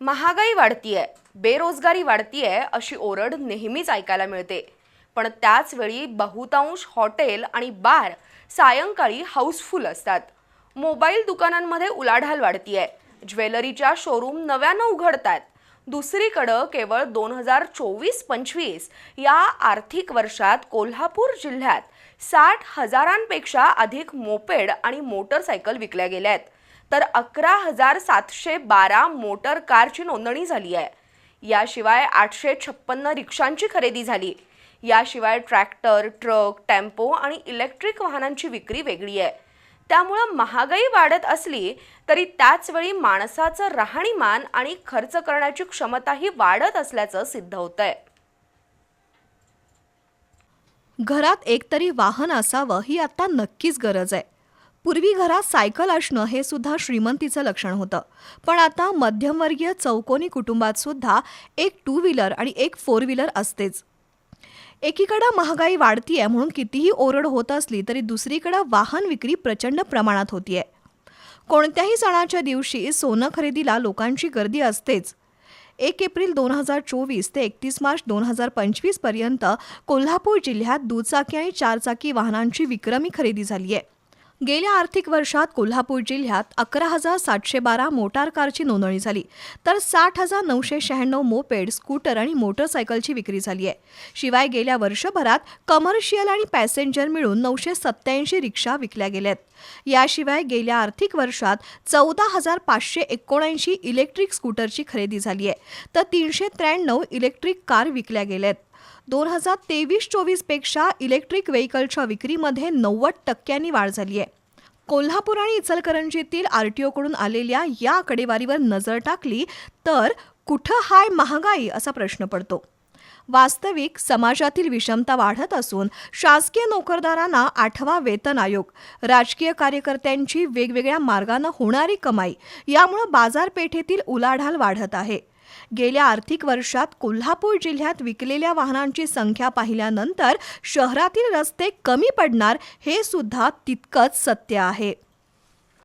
महागाई वाढतीये बेरोजगारी वाढतीये अशी ओरड नेहमीच ऐकायला मिळते. पण त्याचवेळी बहुतांश हॉटेल आणि बार सायंकाळी हाऊसफुल असतात. मोबाईल दुकानांमध्ये उलाढाल वाढतीये ज्वेलरीच्या शोरूम नव्यानं उघडतात दुसरीकडं केवळ दोन हजार चोवीस पंचवीस या आर्थिक वर्षात कोल्हापूर जिल्ह्यात साठ हजारांपेक्षा अधिक मोपेड आणि मोटरसायकल विकल्या गेल्या आहेत. तर अकरा हजार सातशे बारा मोटर कारची नोंदणी झाली आहे. याशिवाय आठशे छप्पन्न रिक्षांची खरेदी झाली. याशिवाय ट्रॅक्टर ट्रक टेम्पो आणि इलेक्ट्रिक वाहनांची विक्री वेगळी आहे. त्यामुळं महागाई वाढत असली तरी त्याचवेळी माणसाचं राहणीमान आणि खर्च करण्याची क्षमताही वाढत असल्याचं सिद्ध होतंय. घरात एकतरी वाहन असावं ही आता नक्कीच गरज आहे. पूर्वी घरात सायकल असणं हे सुद्धा श्रीमंतीचं लक्षण होतं. पण आता मध्यमवर्गीय चौकोनी कुटुंबात सुद्धा एक टू व्हीलर आणि एक फोर व्हीलर असतेच. एकीकडं महागाई वाढतीये म्हणून कितीही ओरड होत असली तरी दुसरीकडं वाहन विक्री प्रचंड प्रमाणात होतीये. कोणत्याही सणाच्या दिवशी सोनं खरेदीला लोकांची गर्दी असतेच. एक एप्रिल दोन हजार चोवीस ते एकतीस मार्च दोन हजार पंचवीसपर्यंत कोल्हापूर जिल्ह्यात दुचाकी आणि चारचाकी वाहनांची विक्रमी खरेदी झाली आहे गेल्या आर्थिक वर्षात कोल्हापूर जिल्ह्यात अकरा हजार सातशे बारा मोटार कारची नोंदणी झाली. तर साठ हजार नऊशे शहाण्णव मोपेड स्कूटर आणि मोटरसायकलची विक्री झाली आहे. शिवाय गेल्या वर्षभरात कमर्शियल आणि पॅसेंजर मिळून नऊशे सत्त्याऐंशी रिक्षा विकल्या गेल्यात. याशिवाय गेल्या आर्थिक वर्षात चौदा हजार पाचशे एकोणऐंशी इलेक्ट्रिक स्कूटरची खरेदी झाली आहे. तर तीनशे त्र्याण्णव इलेक्ट्रिक कार विकल्या गेल्यात. दोन हजार तेवीस चोवीसपेक्षा इलेक्ट्रिक व्हेकलच्या विक्रीमध्ये नव्वद टक्क्यांनी वाढ झाली आहे. कोल्हापूर आणि इचलकरंजीतील आर टी ओकडून आलेल्या या आकडेवारीवर नजर टाकली तर कुठं हाय महागाई असा प्रश्न पडतो. वास्तविक समाजातील विषमता वाढत असून शासकीय नोकरदारांना आठवा वेतन आयोग राजकीय कार्यकर्त्यांची वेगवेगळ्या मार्गानं होणारी कमाई यामुळं बाजारपेठेतील उलाढाल वाढत आहे. गेल्या आर्थिक वर्षात कोल्हापूर जिल्ह्यात विकलेल्या वाहनांची संख्या पाहिल्यानंतर शहरातील रस्ते कमी पडणार हे सुद्धा तितकंच सत्य आहे.